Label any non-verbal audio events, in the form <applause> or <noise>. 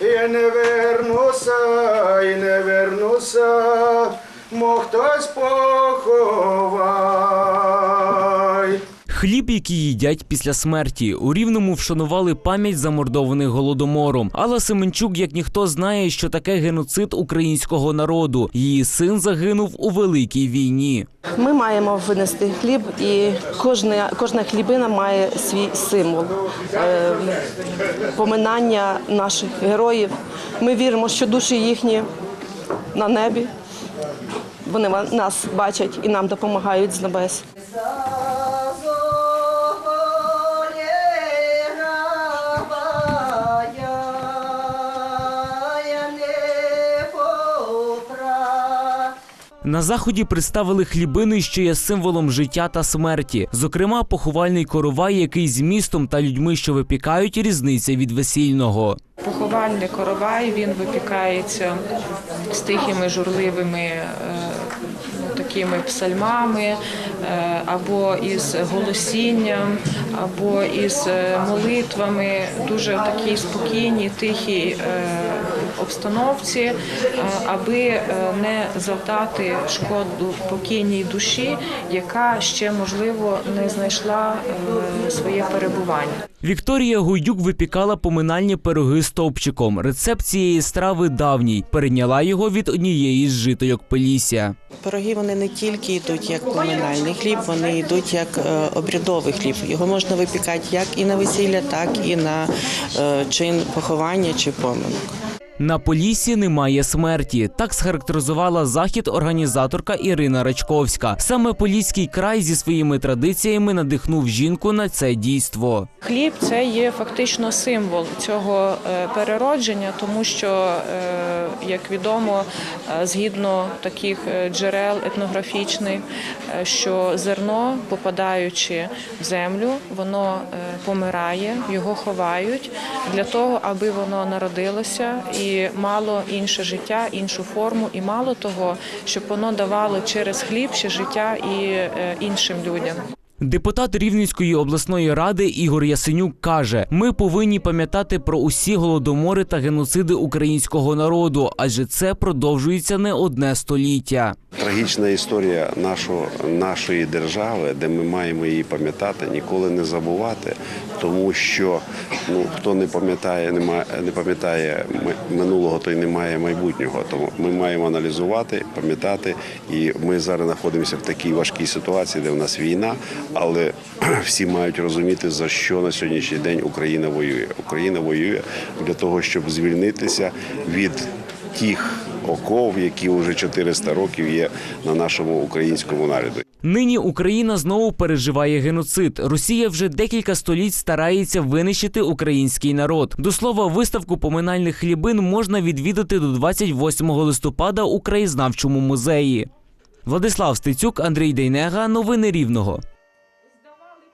Я не вернуся, і не вернуся, мо хтось поховай. Хліб, який їдять після смерті. У рівному вшанували пам'ять замордованих голодомором. Алла Семенчук, як ніхто, знає, що таке геноцид українського народу. Її син загинув у великій війні. Ми маємо винести хліб, і кожна, кожна хлібина має свій символ е, поминання наших героїв. Ми віримо, що душі їхні на небі. Вони нас бачать і нам допомагають з небес. На заході представили хлібини, що є символом життя та смерті. Зокрема, поховальний коровай, який з містом та людьми, що випікають, різниця від весільного. Поховальний коровай він випікається з тихими журливими е, такими псальмами, е, або із голосінням, або із е, молитвами, дуже в такій спокійній, тихій е, обстановці, аби не завдати шкоду покійній душі, яка ще можливо не знайшла своє перебування. Вікторія Гуйдюк випікала поминальні пироги з топчиком. Рецепт цієї страви давній. Перейняла його від однієї з житойок Полісся. Пироги вони не тільки йдуть як поминальний хліб, вони йдуть як е, обрядовий хліб. Його можна випікати як і на весілля, так і на е, чин поховання чи поминок. На Поліссі немає смерті. Так схарактеризувала захід організаторка Ірина Рачковська. Саме Поліський край зі своїми традиціями надихнув жінку на це дійство. Хліб це є фактично символ цього е, переродження, тому що, е, як відомо, е, згідно таких джерел етнографічних, що зерно, попадаючи в землю, воно помирає, його ховають для того, аби воно народилося і мало інше життя, іншу форму, і мало того, щоб воно давало через хліб ще життя і е, іншим людям. Депутат Рівненської обласної ради Ігор Ясенюк каже: ми повинні пам'ятати про усі голодомори та геноциди українського народу, адже це продовжується не одне століття. Трагічна історія нашого, нашої держави, де ми маємо її пам'ятати, ніколи не забувати, тому що ну хто не пам'ятає, немає не пам'ятає ми- минулого, той не має майбутнього. Тому ми маємо аналізувати, пам'ятати. І ми зараз знаходимося в такій важкій ситуації, де в нас війна, але <clears throat> всі мають розуміти за що на сьогоднішній день Україна воює. Україна воює для того, щоб звільнитися від тих оков, які вже 400 років є на нашому українському народі. Нині Україна знову переживає геноцид. Росія вже декілька століть старається винищити український народ. До слова, виставку поминальних хлібин можна відвідати до 28 листопада у краєзнавчому музеї. Владислав Стецюк, Андрій Дейнега. Новини Рівного.